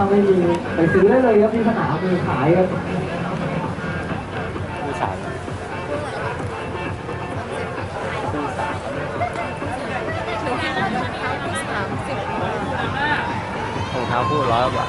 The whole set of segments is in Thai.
ถ้าไม่มีไปซื้อได้เลยครับที่สนามมีขายครับผู้สามผู้สามหนูให้ราคาสามสิบรองเท้าคู่ร้อยกว่า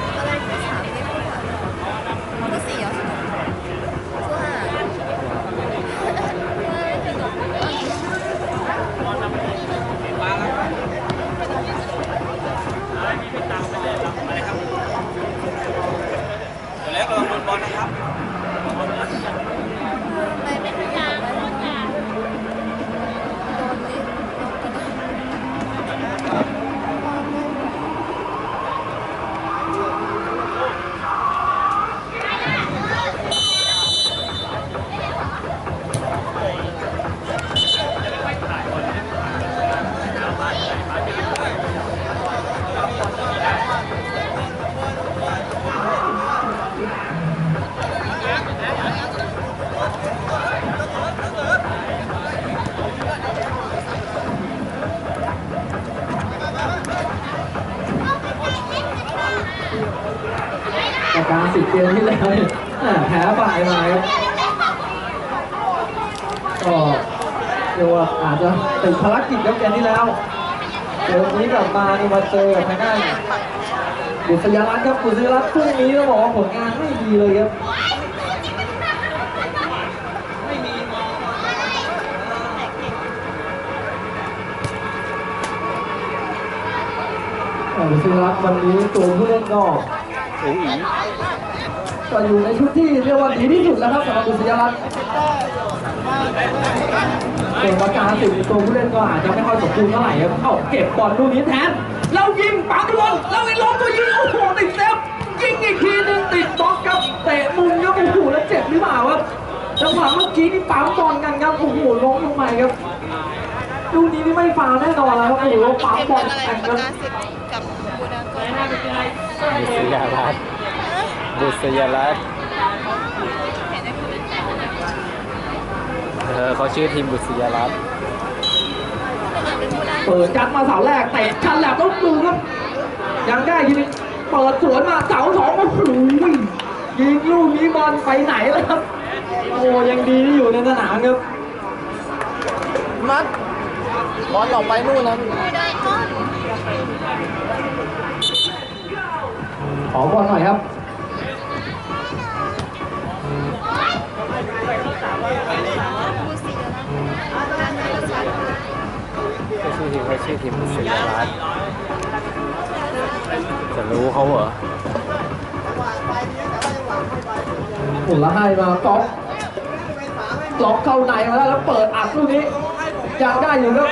เรียกว่าอาจจะติดภารกิจครับเกมที่แล้วเกมนี้กลับมาในี่มาเจอกับทางด้านบุษยรัตน์ครับบุษยรัตน์พรุ่งนี้ต้องบอกว่าผลงานไม่ดีเลยครับเอ่อบุษยรัตน์วันนี้ตัวผู้เล่นก็อุ้งอิงก็อยู่ในชุดที่เรียกว่าดีที่สุดแล้วครับสำหรับบุษยรัตน์ ส่วนประการสิบตัวผู้เล่นก็อาจจะไม่ค่อยสมบูรณ์เท่าไหร่ครับเอ้าเก็บบอลลูกนี้แทนเรายิงปั๊มบอลเราไอ้ล้มตัวยิงโอ้โหติดเซฟยิงอีกทีหนึงติดบล็อกครับเตะมุมครับโอ้โหแล้วเจ็บหรือเปล่าครับจังหวะเมื่อกี้นี่ปั๊มบอลกันครับโอ้โหล้มลงไปครับลูกนี้นี่ไม่ฟาวแน่นอนแล้วครับโอ้โหปั๊มบอลอะไรแข่งกันกาศสิบกับบูดากอนบุษยารัตบุษยารัตน์เออเขาชื่อทีมบุษยารัตน์เปิดจัดมาเสาแรกเตะชันแหลบต้องดูครับ ยังได้ทีนึงเปิดสวนมาเสาสองโอ้โหยิงลูกนี้บอลไปไหนแล้วครับ โอ้ยังดีที่อยู่ในสนามครับมัดบอลออกไปนู่นนะบูดากอนขอบอลหน่อยครับ ทีมเขาชื่อทีมบุษยารัตน์จะรู้เขาเหรอหมุนละให้มาก๊อกล็อกเข้าในมาแล้วแล้วเปิดอัดลูกนี้ยังได้อยู่ครับ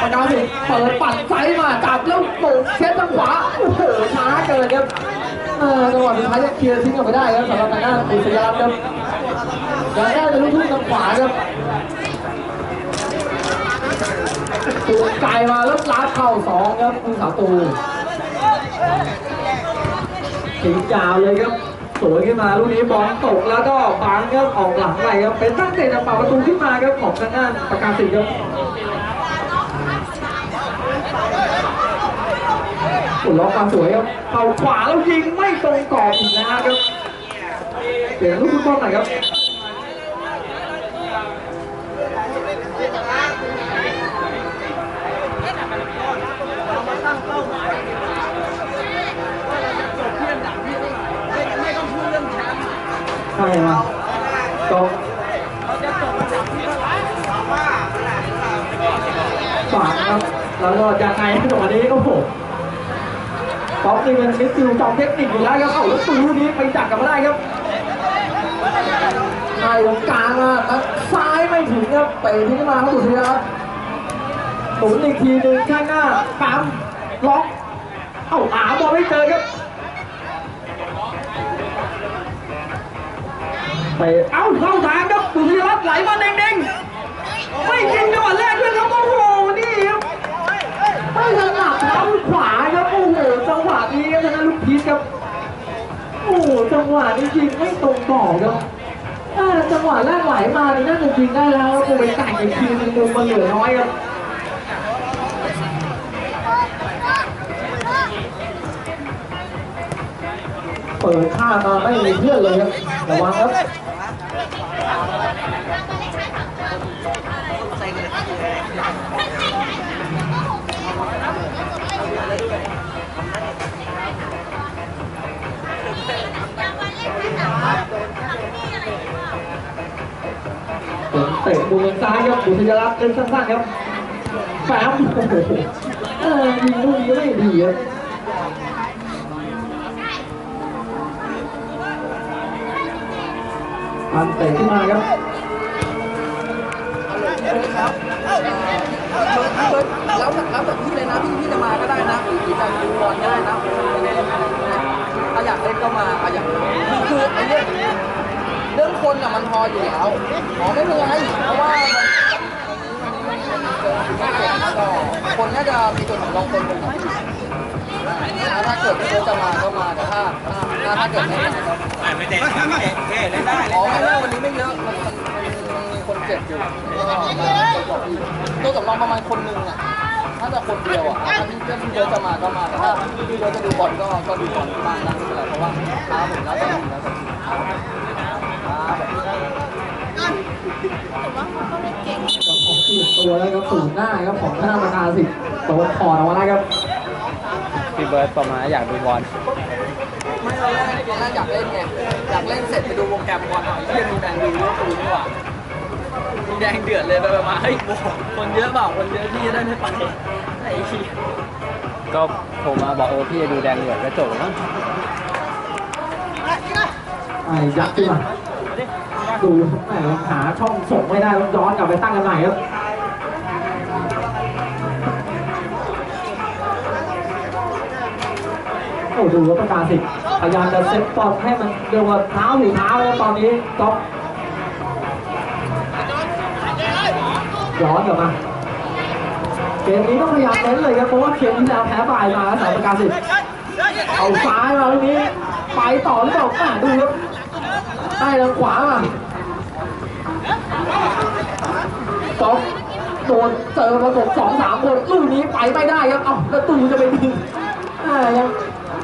ประกาสิเปิดปัดไซส์มาจับแล้วโป่งเช็ดทางขวาโอ้โหช้าเกินครับจังหวะสุดท้ายจะเคลียร์ทิ้งออกไปได้ครับสำหรับทางด้านบุษยรัตน์ครับยังได้เป็นลูกทุ่งทางขวาครับ ตัวไกลมาแล้วลาดเข้าสองครับคุณสาวตูถึงยาวเลยครับสวยขึ้นมาลูกนี้บอลตกแล้วก็บังครับออกหลังไปครับเป็นตั้งเตะจากปากประตูขึ้นมาครับของทางด้านประกาศสิครับอุดล็อกความสวยครับเข่าขวาแล้วยิงไม่ตรงกรอบอีกนะครับเปลี่ยนลูกฟุตบอลหน่อยครับ ต้องตอกเทียนแบบนี้เลยไม่ต้องพูดเรื่องแชมป์ใช่ครับก็ฝากครับแล้วก็ยังไงจังหวะนี้ก็โหป๊อปนี่เป็นมิสซิลจอมเทคนิคอยู่แล้วครับ เอ้าแล้วปืนลูกนี้ไปจับกันมาได้ครับไอ้ตรงกลางอะซ้ายไม่ถึงครับเตะทิ้งมาเข้าสุดทีครับหมุนอีกทีหนึ่งข้างหน้าปั๊ม ล็อกเอ้าหาบอลไม่เจอครับไปเอ้าเข้าทางครับสุริยรัตน์ไหลมาเด้งๆไม่ยิงจังหวะแรกด้วยครับโอ้โหนี่ครับไม่ถนัดเท้าขวาครับโอ้โหจังหวะนี้ครับทางด้านลูกพีชครับโอ้โหจังหวะนี้ยิงไม่ตรงต่อครับอ่าจังหวะแรกไหลมานี่น่าจะยิงได้แล้วครับโอ้โหไปแต่งอีกทีนึงมุมมันเหลือน้อยครับ เปิดข้ามาไม่มีเพื่อนเลยครับระวังครับเตะมุมซ้ายครับบุษยรัตน์เล่นสั้นๆครับแฝมโอ้โหเออยิงลูกนี้ไม่ดีครับ ปันเตะขึ้นมาครับแล้วแล้วแต่พี่เลยนะพี่พี่จะมาก็ได้นะหรือจะดูบอลก็ได้นะถ้าอยากเล่นก็มาถ้าอยากคือคือไอ้เรื่องเรื่องคนอะมันพออยู่แล้วอ๋อไม่เป็นไรเพราะว่ามันก็คนน่าจะมีตัวสำรองคนหนึ่ง ถ้าเกิดพี่เขาจะมาก็มาแต่ถ้าถ้าถ้าเกิดไม่มาก็ไม่ไม่เตะไม่เตะโอเคเล่นได้อ๋อไม่ได้ไม่วันนี้ไม่เยอะมันมันมีคนเจ็บอยู่ก็มาตัวสำรองประมาณคนหนึ่งอะถ้าจะคนเดียวอะถ้าพี่พี่เยอะจะมาก็มาแต่ถ้าพี่เยอะจะดูบอลก็ก็ดูบอลที่บ้านนะไม่เป็นไรเพราะว่าท้าผมแล้วแต่ทีแล้วแต่ทีท้าแบบแต่ว่าเขาก็เล่นเก่งของสี่ตัวแล้วครับสูงหน้าครับของธนาประกาสิโดนถอดออกมาแล้วครับ พี่เบิร์ดประมาณอยากดูบอลไม่เราแรกเกมแรกอยากเล่นไงอยากเล่นเสร็จไปดูโปรแกรมบอลหน่อยเยี่ยมีแบงค์ดูลิเวอร์พูลนี่หว่ามีแดงเดือดเลยไปมาเฮ้ยโอ้โหคนเยอะเปล่าคนเยอะพี่จะได้ไม่ไปไอ้ขี้ก็โทรมาบอกเออพี่จะดูแดงเหลืองก็จบแล้วมั้งไอ้ยัดขึ้นมาดูแหมหาช่องส่งไม่ได้ต้องย้อนกลับไปตั้งกันใหม่ครับ โอ้ดูว่าประกาศสิพยายามจะเซ็ตบอลให้มันเรียกว่าเท้าหรือเท้าแล้วตอนนี้ก๊อฟย้อนกลับมาเกมนี้ต้องพยายามเน้นเลยครับเพราะว่าเกมที่แล้วแพ้บ่ายมาแล้วสามประกาศสิเอาซ้ายมาตรงนี้ ไปต่อหรือเปล่าอะดูครับใต้ทางขวามาก๊อฟโดนเจอประกบสองสามคนลูกนี้ไปไม่ได้ครับ เอ้าแล้วตูจะไปยิงอ่ายัง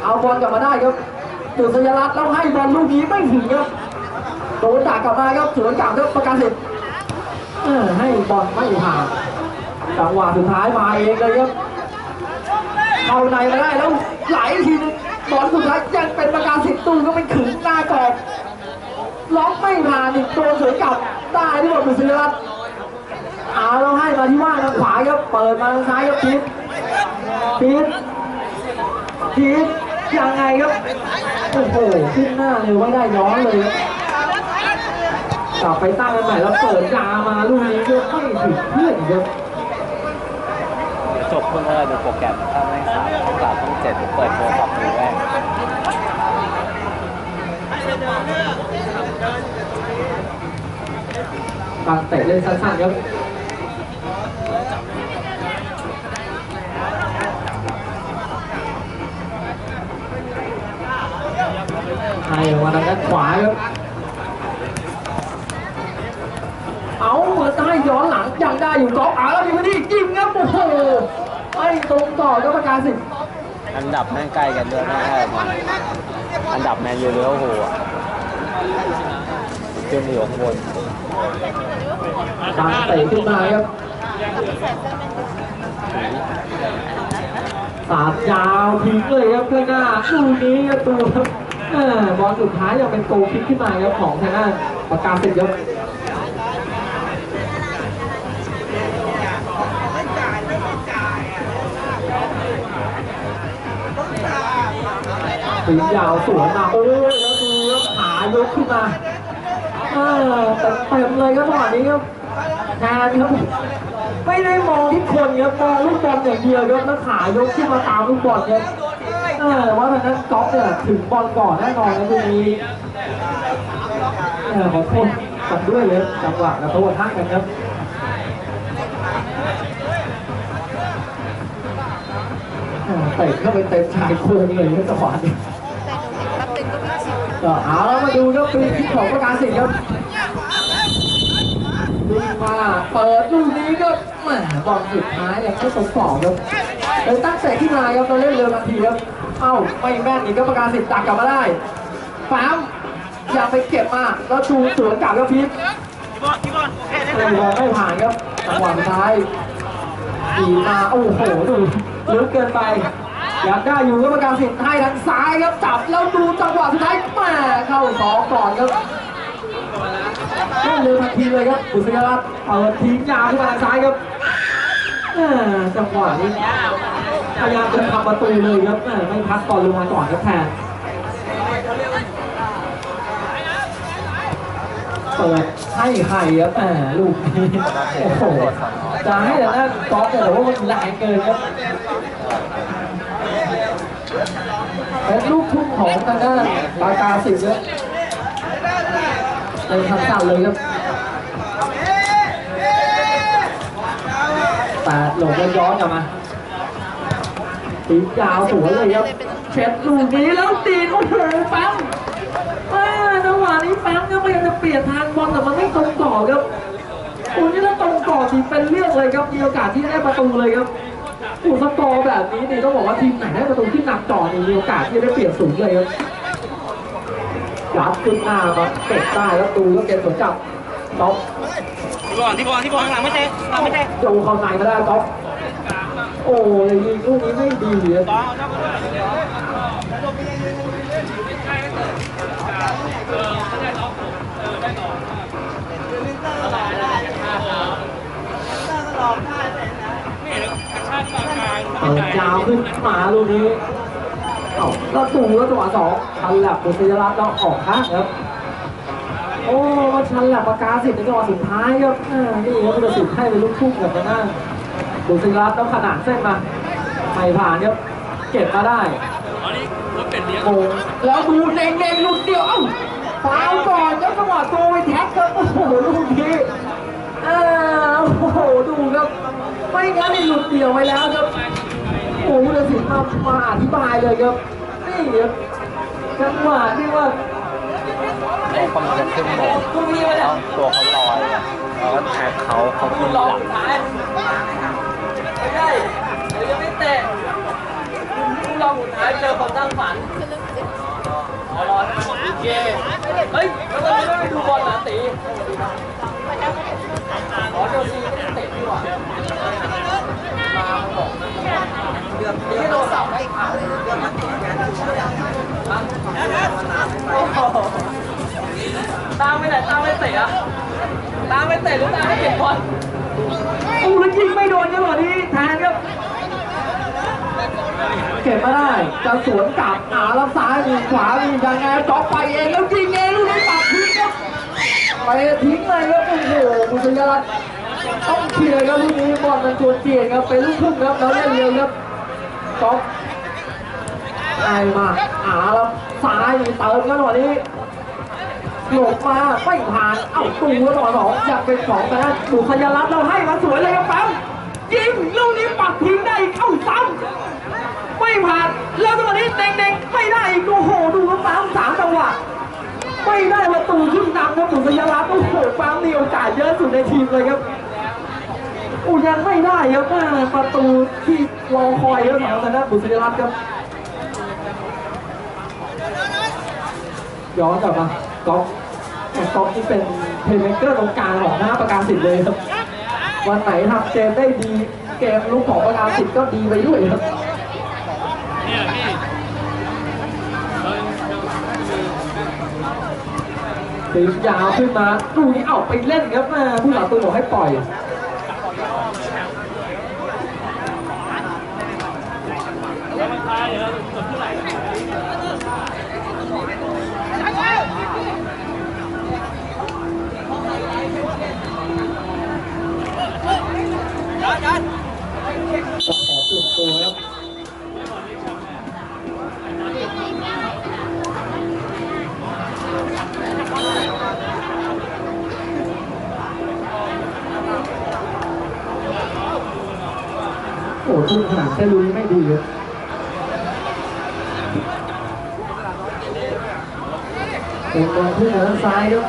เอาบอลกลับมาได้ครับจุดสัญลักษณ์แล้วให้บอลลูกนี้ไม่ถึงครับโดนดักกลับมาครับสวนกลับครับประกาศสิทธิ์ให้บอลไม่ผ่านจังหวะสุดท้ายมาเองเลยครับเข้าในมาได้แล้วไหลทีนึงบอลสุดท้ายยังเป็นประกาศสิทธิ์ตูก็ไม่ขึงหน้ากรอบล็อกไม่ผ่านอีกตัวสวนกลับได้ที่บอลบุษยรัตน์เอาเราให้มาที่ว่างทางขวาครับเปิดมาทางซ้ายครับพีทพีทพีท ยังไงครับโอ้โหขึ้นหน้าเร็วไม่ได้ย้อนเลยกลับไปตั้งกันใหม่แล้วเปิดยามาลูกนี้ก็ไม่ถึงเพื่อนครับเดี๋ยวจบเพิ่งเออดูโปรแกรมถ้าไม่สามต้องสามต้องเจ็ดเดี๋ยวเปิดโทรศัพท์ดูแรกการเตะเล่นสั้นๆครับ ขวาครับ เอาเปิดได้ย้อนหลังยังได้อยู่ก๊อฟอะแล้วยิงมาที่ยิงครับโอ้โหไอ้ตรงต่อก็ประกาศสิอันดับแม่งใกล้กันด้วยแม่งใกล้กันอันดับแมนยูเลี้ยวโหอะขึ้นมาอยู่ข้างบนการเตะขึ้นมาครับสาดยาวทิ้งเลยครับข้างหน้าลูกนี้ครับตูครับเออ บอลสุดท้ายยังเป็นโกลคิกขึ้นมาครับของทางด้านประกาศสิครับปียาวสวนมาโอ้ยแล้วดูแล้วขายกขึ้นมาเออเต็มเต็มเลยครับจังหวะนี้ครับแทนครับไม่ได้มองที่คนครับมองลูกบอลอย่างเดียวครับแล้วขายกขึ้นมาตามลูกบอลครับ ออว่าทางนั้นก๊อฟเนี่ยถึงบอลก่อนแน่นอนครับตรงนี้เออขอโทษกันด้วยเลยจังหวะกระโดดทักกันครับเออเตะเข้าไปเต็มชายโครงเลยครับจังหวะนี้แต่หนูเห็นแป๊บนึงก็ไม่ชิวก็เอาแล้วมาดูครับปีคิดของประการสิทธิ์ครับดูมาเปิดลูกนี้ก็แหมบอลสุดท้ายยังไม่สมปองครับเลยตั้งแต่ขึ้นมาครับเราเล่นเร็วทันทีครับ เอ้าไม่แม่นอีกก็ประการสิทธิ์ตักกลับมาได้ปั๊มอย่าไปเก็บมาแล้วดูสวนกลับแล้วพีทพี่บอลพี่บอลโอเคได้ไม่บอลไม่ผ่านครับจังหวะสุดท้ายดีมาโอ้โหดูลึกเกินไปอยากได้อยู่ก็ประกาศสิทธิ์ให้ทางซ้ายครับจับแล้วดูจังหวะสุดท้ายแหมเข้าสองก่อนครับเล่นเร็วทันทีเลยครับบุษยรัตน์เปิดทิ้งยาวขึ้นมาทางซ้ายครับจังหวะนี้ พยายามจะทำประตูเลยครับแม่ไม่พักก่อนลงมาก่อนครับแทนเปิดให้ไข่ครับแหมลูกนี้โอ้โหจะให้แต่นั่นก๊อฟแต่ว่ามันแรงเกินครับเป็นลูกทุ่งของทางด้านปากาสิบครับเป็นคำสั่งเลยครับแต่หลงแล้วย้อนกลับมา ตียาวสวยเลยครับเช็ดลูกนี้แล้วตีนโอ้โหปั๊มม่จังหวะนี้แป๊บก็พยายามจะเปลี่ยนทางบอลแต่มันไม่ตรงต่อครับอุ้ยนี่ถ้าตรงต่อทีเป็นเรื่องเลยครับมีโอกาสที่ได้ประตูเลยครับอู้สกอร์แบบนี้นี่ต้องบอกว่าทีมไหนได้ประตูที่หนักต่อนี่มีโอกาสที่จะได้เปลี่ยนสูงเลยครับยัดขึ้นหน้ามาเตะได้แล้วตูก็เก็บสวนกลับต๊อปพี่บอลพี่บอลพี่บอลข้างหลังไม่เตะข้างหลังไม่เตะโจเข้าในมาได้ต๊อป โอ้ยยิงลูกนี้ไม่ดีเลยต่อเอจ้าไปด้วยเปิดยาวขึ้นมาลูกนี้เอ้าแล้วตูงแล้วจังหวะสองทันแหลบบุษยรัตน์แล้วออกข้างครับโอ้ชันแหลบปากกาสิทธิ์ในจังหวะสุดท้ายครับนี่ครับจะสิทธิ์ให้เป็นลูกทุ่งกับทางด้าน บุษยรัตน์ต้องขนาดเส้นมาไม่ผ่านครับเก็บมาได้โอ้แล้วดูเน่งเน่งๆหลุดเดียวเอ้าฟาวล์ก่อนแล้วจังหวะตัวไปแท็กครับโอ้โหลูกนี้อ่าโอ้โหดูครับไม่งั้นนี่หลุดเดียวไปแล้วครับโอ้โหจะสิทธิ์มามาอธิบายเลยครับนี่ครับจังหวะที่ว่าเขากำลังจะขึ้นบอลแล้วตัวเขาลอยอะแล้วก็แทงเขาเขาขึ้นหลัง ไม่ได้เดี๋ยวยังไม่เตะผู้ รองสุดท้ายเจอคนตั้งฝันอ๋อรอนะโอเคเฮ้ยแล้วมันไม่ไปดูบอลเหรอตีอ๋อเชลซีไม่ได้เตะดีกว่ามาบอกเดือนเดือนโดนสอบให้ขาเลยเดือนมันติดงานตาไม่ไหนตามไม่เตะอะตาไม่เตะหรือตามไม่เก็บบอลอู้แล้วยิงไม่โดนจังหวะนี้แทนครับ เก็บมาได้จะสวนกลับอาแล้วซ้ายมีขวามียังไงจ็อกไปเองแล้วยิงเองลูกนี้ปัดทิ้งครับไปทิ้งเลยครับโอ้โหบุษยรัตน์ต้องเคลียร์ครับลูกนี้บอลมันชวนเปลี่ยนครับเป็นลูกทุ่งครับแล้วเล่นเร็วครับจ็อกไอมาอาแล้วซ้ายมีเติมกันหน่อยนี้หลบมาไม่ผ่านเอ้าตูแล้วต่อสองอยากเป็นสองแต่นั้นสุขยรัตน์เราให้มาสวยเลยครับแป๊มยิงลูกนี้ปักทิ้งได้อีกเอ้าซ้ำ ไม่ผ่าน แล้วจังหวนี้เด็กๆไม่ได้อีกโอ้โหดูครับแป๊มสามจังหวะไม่ได้ประตูขึ้นนำครับสุขยรัตน์โอ้โหแป๊มมีโอกาสเยอะสุดในทีมเลยครับโอ้ยังไม่ได้ครับประตูที่รอคอยครับสำหรับทางด้านบุษยรัตน์ครับย้อนกลับมาก๊อฟแต่ก๊อฟที่เป็นเพลย์เมคเกอร์ตรงกลางของหน้าประกาศสิทธิ์เลยครับวันไหนทำเกมได้ดีเกมลูกของประกาศสิทธิ์ก็ดีไปด้วยครับ ตียาวขึ้นมาดูนี่เอาไปเล่นครับแม่ผู้หลักตัวบอกให้ปล่อยขอเปลี่ยนตัวครับ โอ้ทุ่มขนาดแค่ลุยไม่ดีเลยเป็นบอลขึ้นทางซ้ายครับ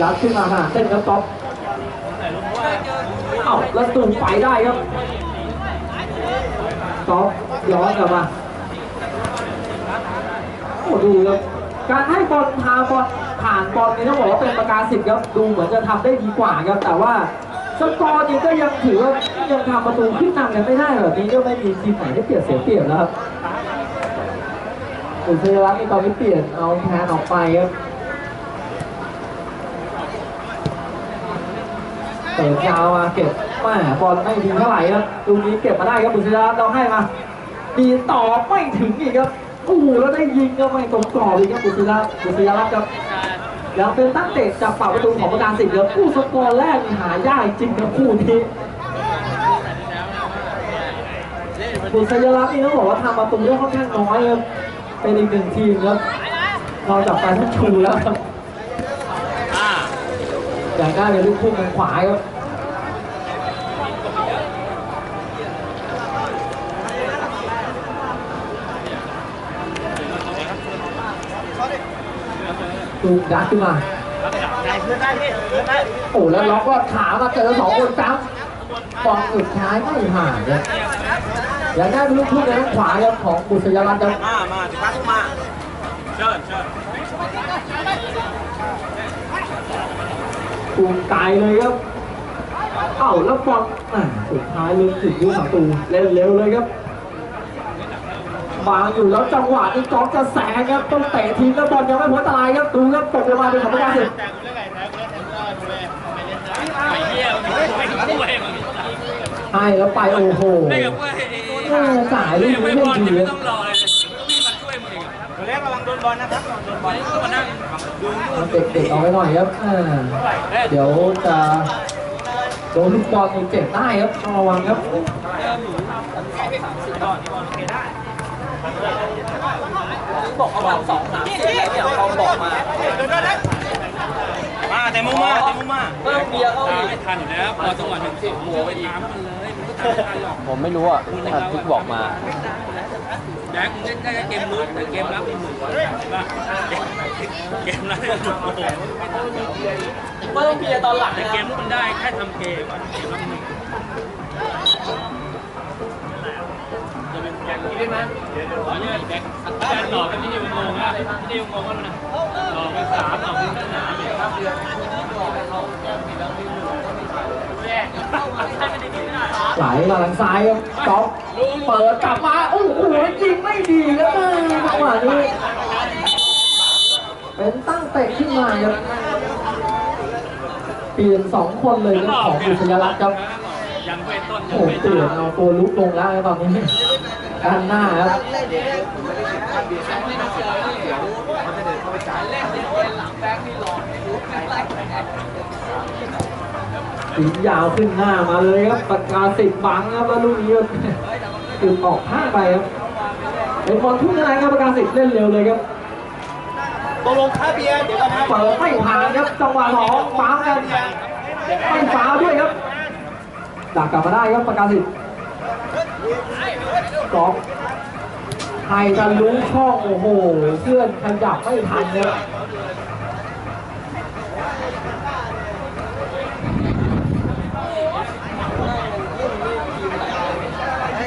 ยัดขึ้นมาขนาดเส้นครับต๊อปเอ้าแล้วตูไปได้ครับก๊อฟย้อนกลับมาโอ้ดูครับการให้บอลพาบอลผ่านบอลนี่ต้องบอกว่าเป็นประการสิบครับดูเหมือนจะทำได้ดีกว่าครับแต่ว่าสกอร์นี่ก็ยังถือว่า ยังทำประตูขึ้นนำกันไม่ได้แบบนี้ก็ไม่มีทีมไหนได้เปรียบเสียเปรียบแล้วครับอุศยรัตน์นี่ตอนนี้เปลี่ยนเอาแทนออกไปครับเปิดยาวมาเก็บแม่บอลไม่ดีเท่าไหร่ครับตรงนี้เก็บมาได้ครับอุศยรัตน์เราให้มาดีต่อไม่ถึงอีกครับโอ้โหแล้วได้ยิงก็ไม่ตรงกรอบอีกครับบุษราบุษยรัตน์ครับยังเป็นตั้งเตะจากฝั่งประตูของประการสิบครับคู่สกอร์แรกหายากจริงครับคู่นี้ บุษยรัตน์นี่ต้องบอกว่าทำประตูได้ค่อนข้างน้อยครับ เป็นอีกหนึ่งทีมครับเราจับการท่านชูแล้วครับอ่าอยากได้เป็นลูกพุ่งทางขวาครับตูมดักขึ้นมาโอ้แล้วล็อกก็ขามาเจอสองคนจ้ำบอลสุดท้ายไม่ผ่านครับ อย่ากได้ลูกพุ่งทางขวาครับของบุษยรัตน์ครับมา มาสิพักมา เชิญเชิญตูมตายเลยครับ เอ้าแล้วบอลสุดท้ายลืมถึงลูกประตูเล่นเร็วๆเลยครับวางอยู่แล้วจังหวะนี้จอมจะแสงครับต้องเตะทีมแล้วบอลยังไม่พ้นอันตายครับดูครับตกลงมาเป็นของประการสิไอ้เหี้ยมันไม่ถึงด้วยมันให้แล้วไปโอ้โห เออจ่ายลูกนี้ไม่ไม่บอลดีไม่คต้รัอบงรอเลยก็มีมาช่วยมึงเองตัวเล็กระวังโดนบอลนะครับโดนบอลนี่ก็มานั่งดูนู่นเด็กๆเอาไว้หน่อยครับอ่าเดี๋ยวจะโดนลูกบอลเจ็บได้ครับต้องระวังครับบอกเขาวันสองสามสี่เนี่ยเขาบอกมามาแต่มุมมาแต่มุมมาเพิ่มเบียร์เข้าอีกไม่ทันอยู่แล้วพอจังหวะหนึ่งสิบหัวไปถามมันเลย ผมไม่รู้อะท่านทิกบอกมาแจ็คเล่นได้เกมลุกแต่เกมรับมีหมื่นเกมรับมีหมื่นโอ้โหเพิ่มเบียร์ตอนหลังแต่นะเกมลุกมันได้แค่ทำเกมเกมรับมีหมื่นจะเป็นแจ็คได้ไหมขอเนี่ยแจ็คแจ็คหลอกกันที่นิวงงอะที่นิวงงว่ามันหลอกไปสามหลอกไปสามอีกครับเดือน ไหลมาทางซ้ายครับจ๊อบเปิดกลับมาโอ้โหยิงไม่ดีครับแม่จังหวะนี้ เป็นตั้งเตะขึ้นมาครับเปลี่ยนสองคนเลยครับของบุษยรัตน์ครับยังเป็นต้นยัโอ้งโหเป็นเปลี่ยนเอาตัวลุกลงแล้วครับตอนนี้ด้านหน้าครับ สียาวขึ้นหน้ามาเลยครับปากกาสิบบังครับแล้วลูกนี้ก็คือออกข้างไปครับเป็นบอลทุ่งอะไรครับปากกาสิบเล่นเร็วเลยครับตกลงค่าเบียร์เดี๋ยวกันนะเปิดไม่ผ่านครับจังหวะสองฟ้าวกันไม่ฟ้าวด้วยครับดักกลับมาได้ครับประกาศสิทธิ์กอล์ฟใครจะรู้ช่องโอ้โหเพื่อนขยับไม่ทันครับ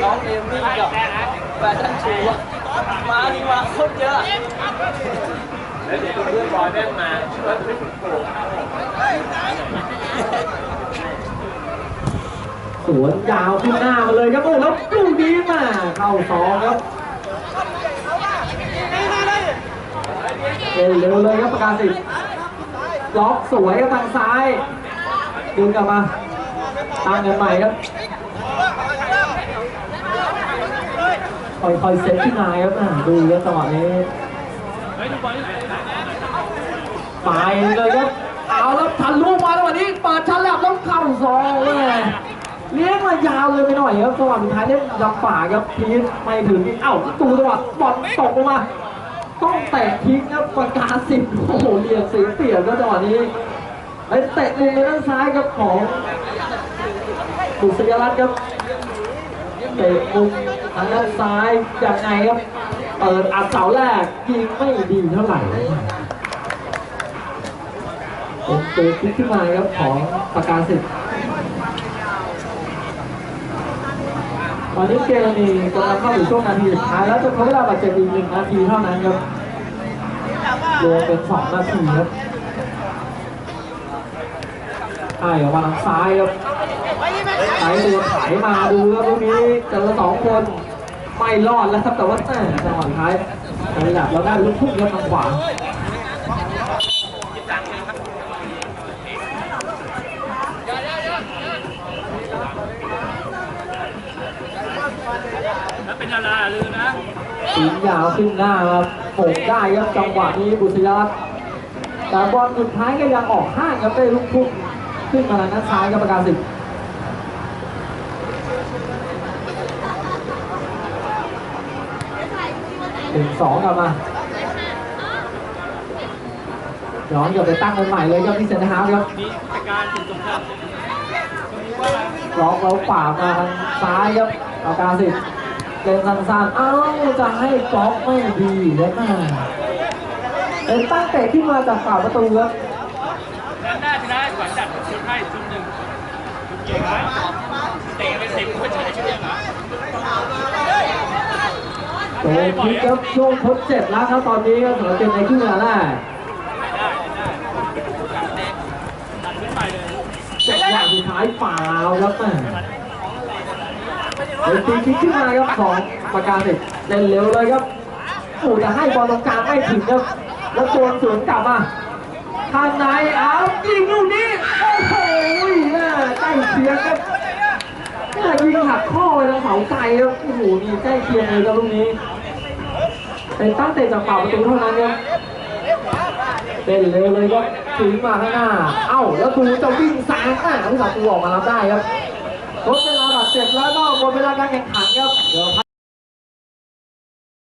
น้องเอมมี่ กับแฟชั่นชูอะมาดีมาโคตรเยอะสวนยาวขึ้นหน้ามาเลยครับโอ้แล้วลูกนี้มาเข้าสองครับเร็วเลยครับประกาศสิล็อกสวยครับทางซ้ายดึงกลับมาตั้งกันใหม่ครับ ค่อยๆเซตขึ้นมาครับอ่าดูครับจังหวะนี้ไปเลยครับเอาแล้วทันลูกมาแล้ววันนี้เปิดชั้นแลบแล้วเข้าซองเลยเลี้ยงมายาวเลยไปหน่อยครับจังหวะสุดท้ายเนี่ยลำป่าครับพีทไม่ถึงเอ้าตูจังหวะบอลตกลงมาต้องเตะทิ้งครับประกาศสิบโอ้โหเหลี่ยมเสีเปรียบครับจังหวะนี้ไปเตะมุมไปด้านซ้ายครับของบุษยรัตน์ครับเตะมุม ทางด้านซ้ายยังไงครับเปิดอัดเสาแรกยิงไม่ดีเท่าไหร่เป็นตัวพลิกขึ้นมาครับของประกาศสิทธิ์ตอนนี้เกมมีกำลังเข้าสู่ช่วงนาทีสุดท้ายแล้วจะเขาเวลาบาดเจ็บอีกหนึ่งนาทีเท่านั้นครับรวมเป็นสองนาทีครับไอ้ออกมาทางซ้ายครับไอ้ตัวไถมาดูครับตรงนี้เจอสองคน ไม่รอดแล้วครับแต่ว่าแม่จังหวะท้ายระดับเราได้ลูกทุ่งครับทางขวาแล้วเป็นดาราลืมนะสียาวขึ้นหน้าครับโผงได้ครับจังหวะนี้บุษยรัตน์แต่บอลสุดท้ายก็ยังออกห้างครับได้ลูกทุ่งขึ้นมาทางด้านซ้ายครับประกาศสิทธิ์ถึง สองกลับมาย้อนกลับไปตั้งกันใหม่เลยครับที่เซนเตอร์ฮาล์ฟครับมีจัดการถึงสงครามล็อกเราป่าดมาทางซ้ายครับประกาศสิทธิ์เล่นสั้นๆเอ้าจะให้บล็อกไม่ดีแล้วแม่เป็นตั้งเตะขึ้นมาจากฝ่าประตูครับนั้นได้ชนะขวัญจัดชุดให้ชุดหนึ่งชุดเก่งไหมเตะไปสิบคนใช้ชุดเดียวเหรอ โดนพิกครับช่วงทดเจ็บแล้วครับตอนนี้ครับสำหรับเกมในครึ่งเวลาแรกได้ได้ตัดขึ้นไปเลยจังหวะสุดท้ายฝ่าครับแม่เดี๋ยตีคิกขึ้นมาครับของประกาศสิทธิ์เล่นเร็วเลยครับโอ้แต่ให้บอลตรงกลางไม่ถึงครับ แล้วตัวสวนกลับมาทางไหนเอายิงลูกนี้ โอ้โหใกล้เคียงครับแม่ยิงหักข้อไปทางเสาไกลครับโอ้โหนี่ใกล้เคียงเลยครับลูกนี้ เป็นตั้งเตะจากเป่าประตูเท่านั้นครับเป็นเร็วเลยครับถึงมาข้างหน้า เอ้า แล้วตูจะวิ่งแซงอะผู้สาประตูออกมารับได้ครับลดเวลาบาดเจ็บแล้วก็หมดเวลาการแข่งขันครับเดี๋ยว